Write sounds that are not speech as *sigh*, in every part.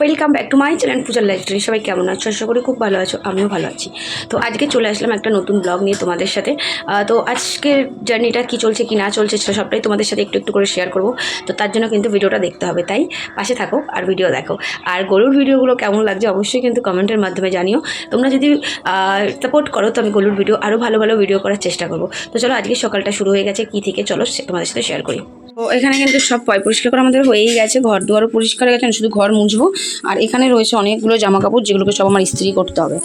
Welcome back to my channel পূজার lifestyle সবাই কেমন আছো? আশা করি খুব ভালো আছো, আমিও ভালো আছি। তো আজকে চলে আসলাম একটা নতুন ব্লগ নিয়ে তোমাদের সাথে। তো আজকের জার্নিটা কি চলছে, কি না চলছে সেটা সবটাই তোমাদের সাথে একটু একটু করে শেয়ার করব। তো তার জন্য কিন্তু ভিডিওটা দেখতে হবে, তাই পাশে থাকো আর ভিডিও দেখো। আর গরুর ভিডিওগুলো কেমন লাগছে অবশ্যই কিন্তু কমেন্টের মাধ্যমে জানিও। তোমরা যদি সাপোর্ট করো তো আমি গরুর ভিডিও আরও ভালো ভালো ভিডিও করার চেষ্টা করব। তো চলো আজকে সকালটা শুরু হয়ে গেছে, কী থেকে চলো তোমাদের সাথে শেয়ার করি। তো এখানে কিন্তু সব পয় পরিষ্কার করা আমাদের হয়েই গেছে। ঘর দুয়ারও পরিষ্কার হয়ে গেছে, শুধু ঘর মুছবো। আর এখানে রয়েছে অনেকগুলো জামা কাপড় যেগুলোকে সব আমার ইস্ত্রি করতে হবে।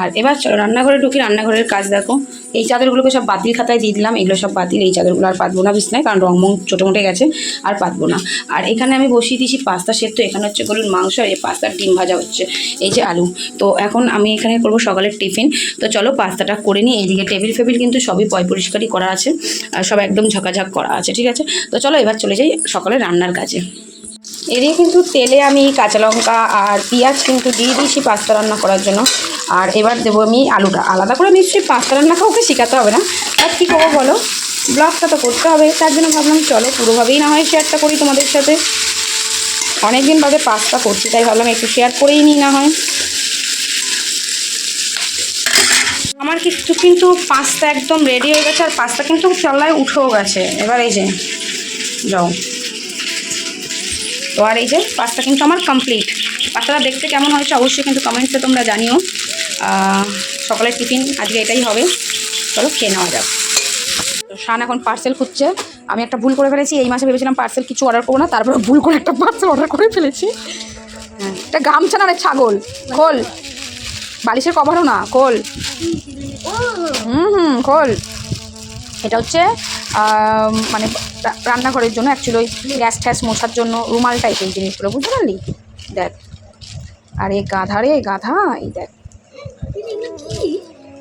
আর এবার চলো রান্নাঘরে ঢুকি, রান্নাঘরের কাজ দেখো। এই চাদরগুলোকে সব বাতিল খাতায় দিয়ে দিলাম, এগুলো সব বাতিল, এই চাদরগুলো আর পাতবো না বিছনায়, কারণ রং মং ছোটো মোটে গেছে, আর পাতবো না। আর এখানে আমি বসিয়ে দিয়েছি পাস্তা সেদ্ধ এখানে হচ্ছে গরুর মাংস আর এই পাস্তার ডিম ভাজা হচ্ছে, এই যে আলু। তো এখন আমি এখানে করব সকালের টিফিন। তো চলো পাস্তাটা করে নিই, এইদিকে টেবিল ফেবিল কিন্তু সবই পয় পরিষ্কারই করা আছে, আর সব একদম ঝাঁকাঝাঁক করা আছে, ঠিক আছে? তো চলো এবার চলে যাই সকালে রান্নার কাজে। এদিকে কিন্তু তেলে আমি কাঁচা লঙ্কা আর পেঁয়াজ কিন্তু দিয়ে দিয়েছি পাস্তা রান্না করার জন্য। আর এবার দেবো আমি আলুটা। আলাদা করে নিশ্চয়ই পাস্তা রান্না কাউকে শেখাতে হবে না। আর কী করব বলো? ব্লগটা তো করতে হবে। তার জন্য ভাবলাম চলো পুরোভাবেই না হয় শেয়ারটা করি তোমাদের সাথে। অনেক দিন বাদে পাস্তা করছি, তাই ভাবলাম একটু শেয়ার করেই নিই না হয়। আমার কিন্তু কিন্তু পাস্তা একদম রেডি হয়ে গেছে, আর পাস্তা কিন্তু চল্লায় উঠেও গেছে। এবার এই যে, যাও। তো আর এই যে পাস্তা কিন্তু আমার কমপ্লিট পাস্তাটা দেখতে কেমন হয়েছে অবশ্যই কিন্তু কমেন্টসে তোমরা জানিও। সকালের টিফিন আজকে এটাই হবে। চলো খেয়ে নেওয়া যাক। তো শান এখন পার্সেল খুঁজছে। আমি একটা ভুল করে ফেলেছি, এই মাসে ভেবেছিলাম পার্সেল কিছু অর্ডার করব না, তারপরে ভুল করে একটা পার্সেল অর্ডার করে ফেলেছি। হ্যাঁ এটা গামছা না ছাগল? খোল। বালিশের কভারও না, খোল। হুম হুম, খোল। এটা হচ্ছে মানে রান্নাঘরের জন্য অ্যাকচুয়ালি ওই গ্যাস ট্যাস মোছার জন্য রুমাল টাইপের জিনিসগুলো বুঝতে পারলি? দেখ। আর এই গাধা রে গাধা এই দেখ।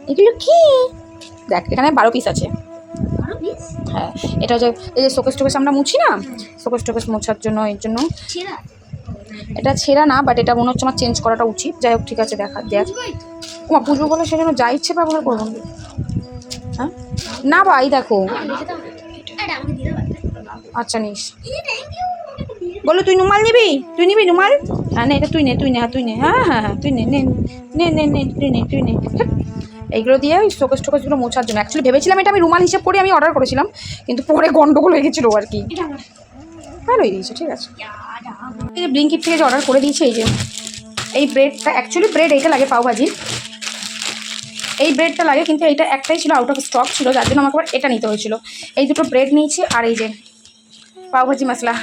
এগুলো কি? দেখ এখানে বারো পিস আছে। হ্যাঁ এটা হচ্ছে এই যে শোকেস টোকেস আমরা মুছি না? শোকেস টোকেস মোছার জন্য এর জন্য। এটা ছেঁড়া না বাট এটা মনে হচ্ছে আমার চেঞ্জ করাটা উচিত। যাই হোক ঠিক আছে দেখা দেখ। ওমা পুজো বলে সেজন্য যা ইচ্ছে ব্যবহার করব। হ্যাঁ? না ভাই দেখো। আচ্ছা নিস। বলো তুই রুমাল নিবি? তুই নিবি রুমাল? হ্যাঁ নে এটা তুই নে তুই নে হ্যাঁ তুই নে। হ্যাঁ হ্যাঁ হ্যাঁ তুই নে নে নে নে নে তুই নে তুই নে। এইগুলো দিয়ে ওই শোকেস টোকেসগুলো মোছার জন্য। অ্যাকচুয়ালি ভেবেছিলাম এটা আমি রুমাল হিসেব করে আমি অর্ডার করেছিলাম কিন্তু পরে গন্ডগোল হয়ে গেছিল আর কি। ভালোই দিয়েছে ঠিক আছে। এই যে ব্লিঙ্কিট থেকে যে অর্ডার করে দিয়েছে এই যে এই ব্রেডটা অ্যাকচুয়ালি ব্রেড এইটা লাগে পাওভাজি এই ব্রেডটা লাগে কিন্তু এইটা একটাই ছিল আউট অফ স্টক ছিল যার জন্য আমাকে এটা নিতে হয়েছিল। এই দুটো ব্রেড নিয়েছি আর এই যে পাওভাজি মশলা।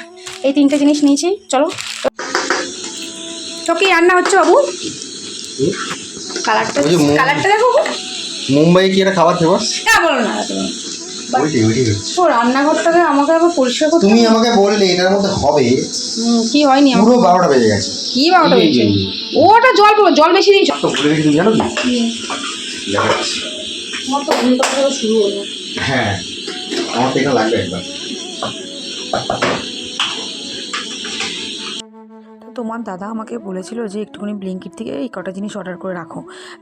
এই তিনটে জিনিস নিয়েছি চলো। তো কি রান্না হচ্ছে বাবু? কালারটা দেখো মুম্বাই কি খাবার ফেমাস হ্যাঁ বলো না ও রান্নাঘরটাকে আমাকে আবার পরিষ্কার করতে তুমি আমাকে বললে এটার মধ্যে হবে। কি হয়নি পুরো বারোটা বেজে গেছে। কি এই, এই। ওটা জল জল বেশি দিয়েছ তো ভুলে গেছি তুমি জানো কি? আমার তো ঘুম শুরু হলো। হ্যাঁ আমার তো এটা লাগবে একবার। Thank *laughs* you. তোমার দাদা আমাকে বলেছিল যে একটুখানি ব্লিঙ্কিট থেকে এই কটা জিনিস অর্ডার করে রাখো।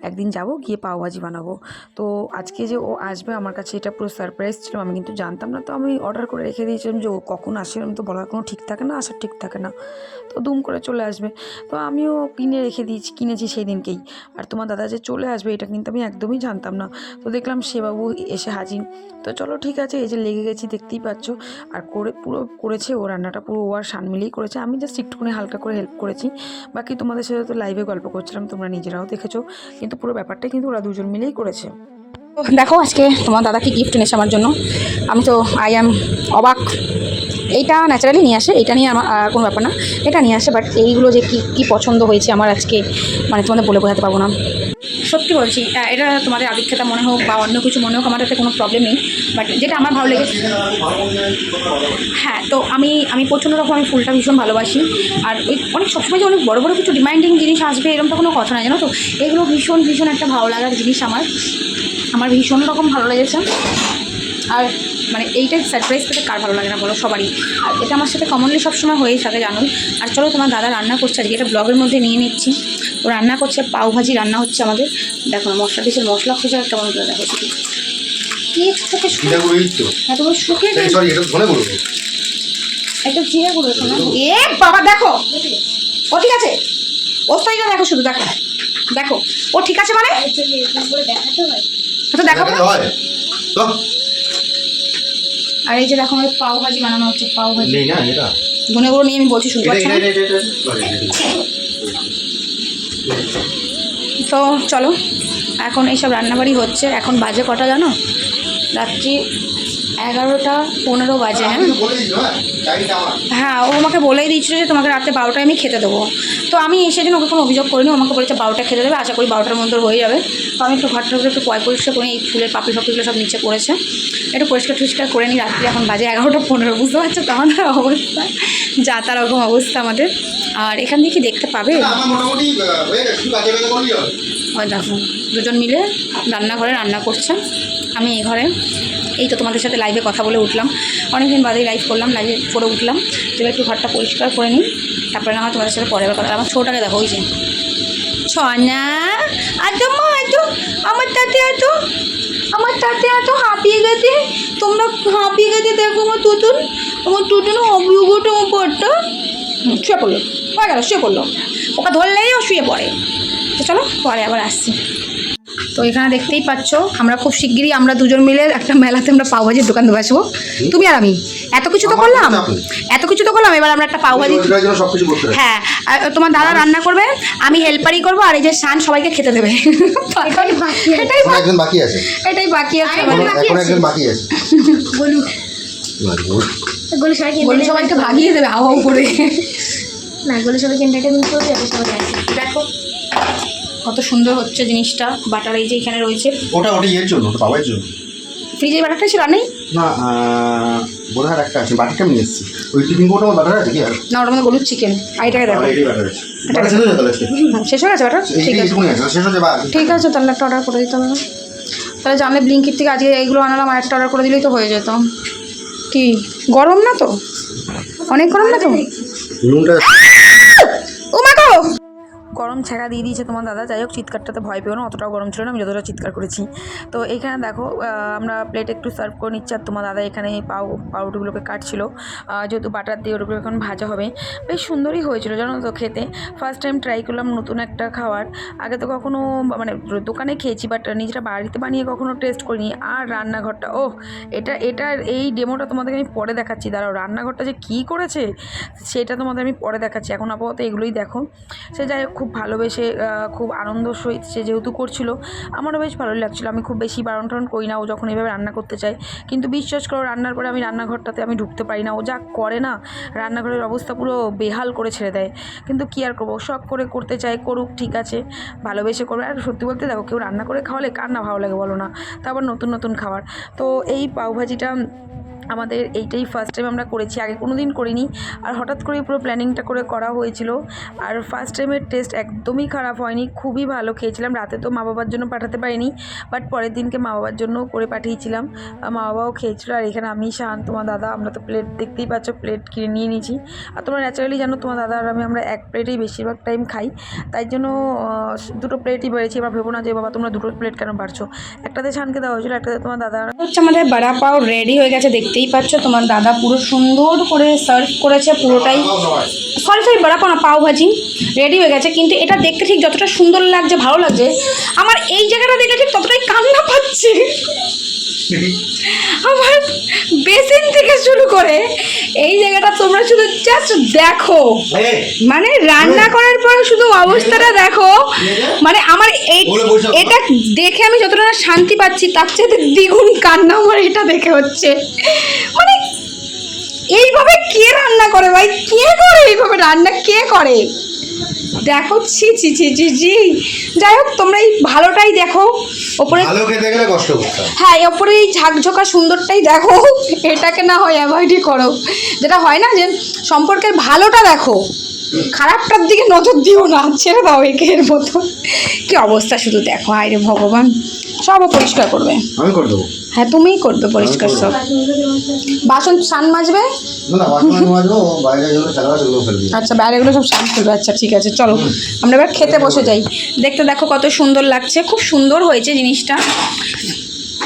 একদিন যাব, গিয়ে পাওভাজি বানাবো। তো আজকে যে ও আসবে, আমার কাছে এটা পুরো সারপ্রাইজ ছিল। আমি কিন্তু জানতাম না, তো আমি অর্ডার করে রেখে দিয়েছিলাম যে ও কখন আসবে আমি তো বলার কোনো ঠিক থাকে না, আসার ঠিক থাকে না। তো দুম করে চলে আসবে। তো আমিও কিনে রেখে দিয়েছি, কিনেছি সেই দিনকেই আর তোমার দাদা যে চলে আসবে, এটা কিন্তু আমি একদমই জানতাম না। তো দেখলাম সেবাবু এসে হাজির। তো চলো ঠিক আছে, এই যে লেগে গেছি, দেখতেই পাচ্ছ। আর করে পুরো করেছে ও, রান্নাটা পুরো ও আর শান মিলেই করেছে। আমি জাস্ট একটুখানি হালকা করে হেল্প করেছি। বাকি তোমাদের সাথে তো লাইভে গল্প করছিলাম, তোমরা নিজেরাও দেখেছ। কিন্তু পুরো ব্যাপারটা কিন্তু ওরা দুজন মিলেই করেছে। দেখো আজকে তোমার দাদাকে গিফট এনেছে আমার জন্য। আমি তো আই অ্যাম অবাক। এইটা ন্যাচারালি নিয়ে আসে, এটা নিয়ে আমার কোনো ব্যাপার না। এটা নিয়ে আসে বাট এইগুলো যে কী কী পছন্দ হয়েছে আমার আজকে মানে তোমাদের বলে বোঝাতে পারব না। সত্যি বলছি এটা তোমাদের আবিক্ষেতা মনে হোক বা অন্য কিছু মনে হোক, আমার তাতে কোনো প্রবলেম নেই বাট যেটা আমার ভালো লেগেছে হ্যাঁ তো আমি আমি প্রচণ্ড রকম আমি ফুলটা ভীষণ ভালোবাসি, আর ওই অনেক সবসময় যে অনেক বড় বড় কিছু ডিমান্ডিং জিনিস আসবে, এরকম তো কোনো কথা নয় জানো তো? এগুলো ভীষণ ভীষণ একটা ভালো লাগার জিনিস আমার আমার ভীষণ রকম ভালো লেগেছে। আর মানে এইটাই সারপ্রাইজ পেতে কার ভালো লাগে না বলো? সবারই। আর এটা আমার সাথে কমনলি সবসময় হয়েই থাকে জানোই। আর চলো তোমার দাদা রান্না করছে আজকে। এটা ব্লগের মধ্যে নিয়ে নিচ্ছি। ও রান্না করছে পাও ভাজি রান্না হচ্ছে আমাদের। দেখো না মশলা দিচ্ছে মশলা খোঁজা কেমন করে দেখো শুধু। হ্যাঁ তোমার শুকিয়ে একটা জিরে গুঁড়ো এ বাবা দেখো। ও ঠিক আছে? ওর দেখো শুধু দেখো। দেখো। ও ঠিক আছে মানে? তো দেখাবো? হয়। আর এই যে দেখো আমাদের পাও ভাজি বানানো হচ্ছে পাও ভাজি নেই না এটা? গুনে গুনে নিয়ে আমি বলছি শুনতে পাচ্ছি তো চলো এখন এইসব রান্নাবাড়ি হচ্ছে। এখন বাজে কটা জানো? রাত্রি এগারোটা পনেরো বাজে। হ্যাঁ হ্যাঁ ও আমাকে বলেই দিচ্ছিল যে তোমাকে রাত্রে বারোটায় আমি খেতে দেবো। তো আমি সেদিন ওকে কোনো অভিযোগ করিনি আমাকে বলেছে বারোটা খেতে দেবে আশা করি বারোটার মধ্যে হয়ে যাবে। তো আমি একটু ঘরটা একটু পয় পরিষ্কার করি এই ফুলের পাপড়ি ফাপড়িগুলো সব নিচে পড়েছে। একটু পরিষ্কার টরিষ্কার করে নিই রাত্রি এখন বাজে এগারোটা পনেরো বুঝতে পারছ? তো আমাদের অবস্থা যা তার রকম অবস্থা আমাদের। আর এখান থেকে কি দেখতে পাবে? দেখো দুজন মিলে রান্নাঘরে রান্না করছে। আমি এই ঘরে। এই তো তোমাদের সাথে লাইভে কথা বলে উঠলাম। অনেকদিন বাদেই লাইভ করলাম লাইভে করে উঠলাম। তো একটু ঘরটা পরিষ্কার করে নিই। তারপরে না হয় তোমাদের সাথে পরে কথা আমার ছোটাকে দেখো, ওই যে। ছনা আতো মা আতো আমার তাতে আতো আমার তাতে এত হাঁপিয়ে গেছে। তোমরা হাঁপিয়ে গেছে দেখো আমার তুতুন। আমার তুতুন হাঁপিয়ে আমার পরটা শুয়ে পড়ল। হয়ে গেল, শুয়ে পড়ল। ওকে ধরলেই ও শুয়ে পড়ে। তো চলো, পরে আবার আসছি। তো এখানে দেখতেই পাচ্ছ আমরা খুব শিগগিরই আমরা দুজন মিলে একটা মেলাতে আমরা পাওভাজির দোকান দেবো আসব। তুমি আর আমি। এত কিছু তো করলাম। এত কিছু তো করলাম এবার আমরা একটা পাওভাজি হ্যাঁ আর তোমার দাদা রান্না করবে আমি হেল্পারই করব আর এই যে শান সবাইকে খেতে দেবে। *laughs* এটাই বাকি আছে। এটাই বাকি আছে। এখন এখন একজন বাকি আছে। গলু *laughs* বলু। সবাইকে বলি সবাইকে ভাগিয়ে দেবে হাওয়া করে। না গলু সবাইকে এন্টারটেনমেন্ট করবে যাতে সবাই দেখো। কত সুন্দর হচ্ছে জিনিসটা বাটার এই যে এখানে রয়েছে। ওটা ওটা ইয়ের জন্য ওটা পাওয়ার জন্য। ফ্রিজে বাটারটা ছিল নেই? না বোধ হয় একটা আছে বাটিটা আমি নিয়ে এসেছি। ওই টিফিন কোটা আমার বাটার আছে কি আর? না ওটার মধ্যে গলুর চিকেন আর এটাকে দেখো বাটার আছে বাটার শেষ হয়ে হয়ে গেছে বাটার ঠিক আছে। শেষ হয়ে যাবে ঠিক আছে তাহলে একটা অর্ডার করে দিতে হবে। তাহলে জানলে ব্লিঙ্কিট থেকে আজকে এইগুলো আনালাম আর একটা অর্ডার করে দিলেই তো হয়ে যেত। কি গরম না তো? অনেক গরম না তো? নুনটা ও মা গো! গরম ছেঁকা দিয়ে দিয়েছে তোমার দাদা। যাই হোক, চিৎকারটাতে ভয় পেও না, অতটাও গরম ছিল না, আমি যতটা চিৎকার করেছি। তো এখানে দেখো আমরা প্লেট একটু সার্ভ করে নিচ্ছি, আর তোমার দাদা এখানে পাউ পাউরুটিগুলোকে কাটছিল। যেহেতু বাটার দিয়ে ওগুলো এখন ভাজা হবে। বেশ সুন্দরই হয়েছিল, জানো তো খেতে। ফার্স্ট টাইম ট্রাই করলাম নতুন একটা খাবার আগে তো কখনো মানে দোকানে খেয়েছি বাট নিজেরা বাড়িতে বানিয়ে কখনো টেস্ট করিনি। আর রান্নাঘরটা ও এটা, এটার এই ডেমোটা তোমাদেরকে আমি পরে দেখাচ্ছি। দাঁড়াও, রান্নাঘরটা যে কী করেছে, সেটা তোমাদের আমি পরে দেখাচ্ছি। এখন আপাতত এগুলোই দেখো। সে যাই হোক, খুব ভালোবেসে খুব আনন্দ সহিত সে যেহেতু করছিল, আমারও বেশ ভালোই লাগছিল। আমি খুব বেশি বারণ টারণ করি না, ও যখন এইভাবে রান্না করতে চায়। কিন্তু বিশ্বাস করো, রান্নার পরে আমি রান্নাঘরটাতে আমি ঢুকতে পারি না। ও যা করে না, রান্নাঘরের অবস্থা পুরো বেহাল করে ছেড়ে দেয়। কিন্তু কী আর করব? শখ করে করতে চায়, করুক, ঠিক আছে, ভালোবেসে করবে আর সত্যি বলতে দেখো, কেউ রান্না করে খাওয়ালে কার না ভালো লাগে বলো না? তারপর নতুন নতুন খাবার। তো এই পাওভাজিটা আমাদের এইটাই ফার্স্ট টাইম আমরা করেছি, আগে কোনো দিন করিনি। আর হঠাৎ করে পুরো প্ল্যানিংটা করে করা হয়েছিল। আর ফার্স্ট টাইমের টেস্ট একদমই খারাপ হয়নি, খুবই ভালো খেয়েছিলাম। রাতে তো মা বাবার জন্য পাঠাতে পারিনি বাট পরের দিনকে মা বাবার জন্য করে পাঠিয়েছিলাম। মা বাবাও খেয়েছিল, আর এখানে আমি, শান, তোমার দাদা, আমরা তো প্লেট দেখতেই পাচ্ছ প্লেট কিনে নিয়ে নিয়েছি। আর তোমরা ন্যাচারালি জানো, তোমার দাদা আর আমি আমরা এক প্লেটেই বেশিরভাগ টাইম খাই। তাই জন্য দুটো প্লেটই বেড়েছি। এবার ভেবো না যে, বাবা, তোমরা দুটো প্লেট কেন পারছ একটাতে শানকে দেওয়া হয়েছিল, একটাতে তোমার দাদা হচ্ছে আমাদের বড়া পাও রেডি হয়ে গেছে দেখতেই পাচ্ছ, তোমার দাদা পুরো সুন্দর করে সার্ভ করেছে পুরোটাই। সরি সরি বড়া পাও না, পাও রেডি হয়ে গেছে, কিন্তু এটা দেখতে ঠিক যতটা সুন্দর লাগছে, ভালো লাগছে। আমার এই জায়গাটা দেখে ঠিক ততটাই কান্না পাচ্ছে। *laughs* আমার বেসিন থেকে শুরু করে এই জায়গাটা তোমরা শুধু জাস্ট দেখো। মানে রান্না করার পর শুধু অবস্থাটা দেখো। মানে আমার এই এটা দেখে আমি যতটা শান্তি পাচ্ছি তার চেয়ে দ্বিগুণ কান্না আমার এটা দেখে হচ্ছে। মানে এইভাবে কে রান্না করে ভাই? কে করে এইভাবে রান্না? কে করে? দেখো ছি ছি ছি ছি ছি। যাই হোক তোমরা এই ভালোটাই দেখো। ওপরে ভালো খেতে গেলে কষ্ট করতে হ্যাঁ ওপরে এই ঝাঁকঝোকা সুন্দরটাই দেখো। এটাকে না হয় অ্যাভয়েডই করো। যেটা হয় না যে সম্পর্কের ভালোটা দেখো। খারাপটার দিকে নজর দিও না ছেড়ে দাও একে এর মতো। কি অবস্থা শুধু দেখো আয় রে ভগবান। সবও পরিষ্কার করবে। আমি করে দেবো। হ্যাঁ তুমিই করবে পরিষ্কার সব। বাসন সান মাজবে? ও বাইরে ফেলবি। আচ্ছা বাইরেগুলো সব সান করবে আচ্ছা ঠিক আছে চলো আমরা এবার খেতে বসে যাই। দেখতে দেখো কত সুন্দর লাগছে খুব সুন্দর হয়েছে জিনিসটা।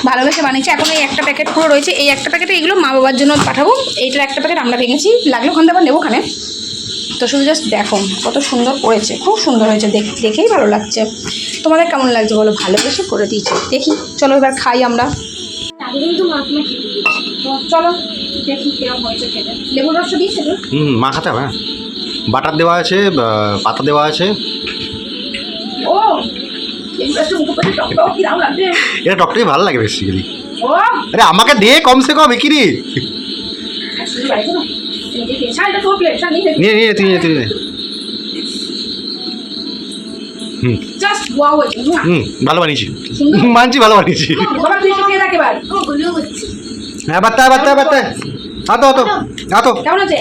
ভালোবেসে বানিয়েছি। এখন এই একটা প্যাকেট পুরো রয়েছে। এই একটা প্যাকেটে এগুলো মা বাবার জন্য পাঠাবো। এইটার একটা প্যাকেট আমরা ভেঙেছি। লাগলে ওখান থেকে আবার নেব ওখানে। তো শুধু জাস্ট দেখো কত সুন্দর করেছে খুব সুন্দর হয়েছে। দেখ দেখেই ভালো লাগছে। তোমাদের কেমন লাগছে বলো? ভালোবেসে করে দিয়েছে। দেখি চলো এবার খাই আমরা। তাকে কিন্তু মাছ মাছ খেতে দিয়েছি। তো চলো দেখি কীরকম হয়েছে খেতে। লেবুর রস দিয়েছে তো? হুম মাখাতে হবে হ্যাঁ। বাটার দেওয়া আছে পাতা দেওয়া আছে। ও এটা টকটাই ভালো লাগে বেসিক্যালি আরে আমাকে দে কমসে কম নিয়ে নিয়ে নিয়ে তুই নিয়ে তুই নিয়ে। জাস্ট ওয়াও হুম ভালো বানিয়েছি। মানছি ভালো বানিয়েছি। বাবা তুই খেয়ে হ্যাঁ বাত্তা বাত্তা বাত্তা আতো আতো আতো কেমন আছে?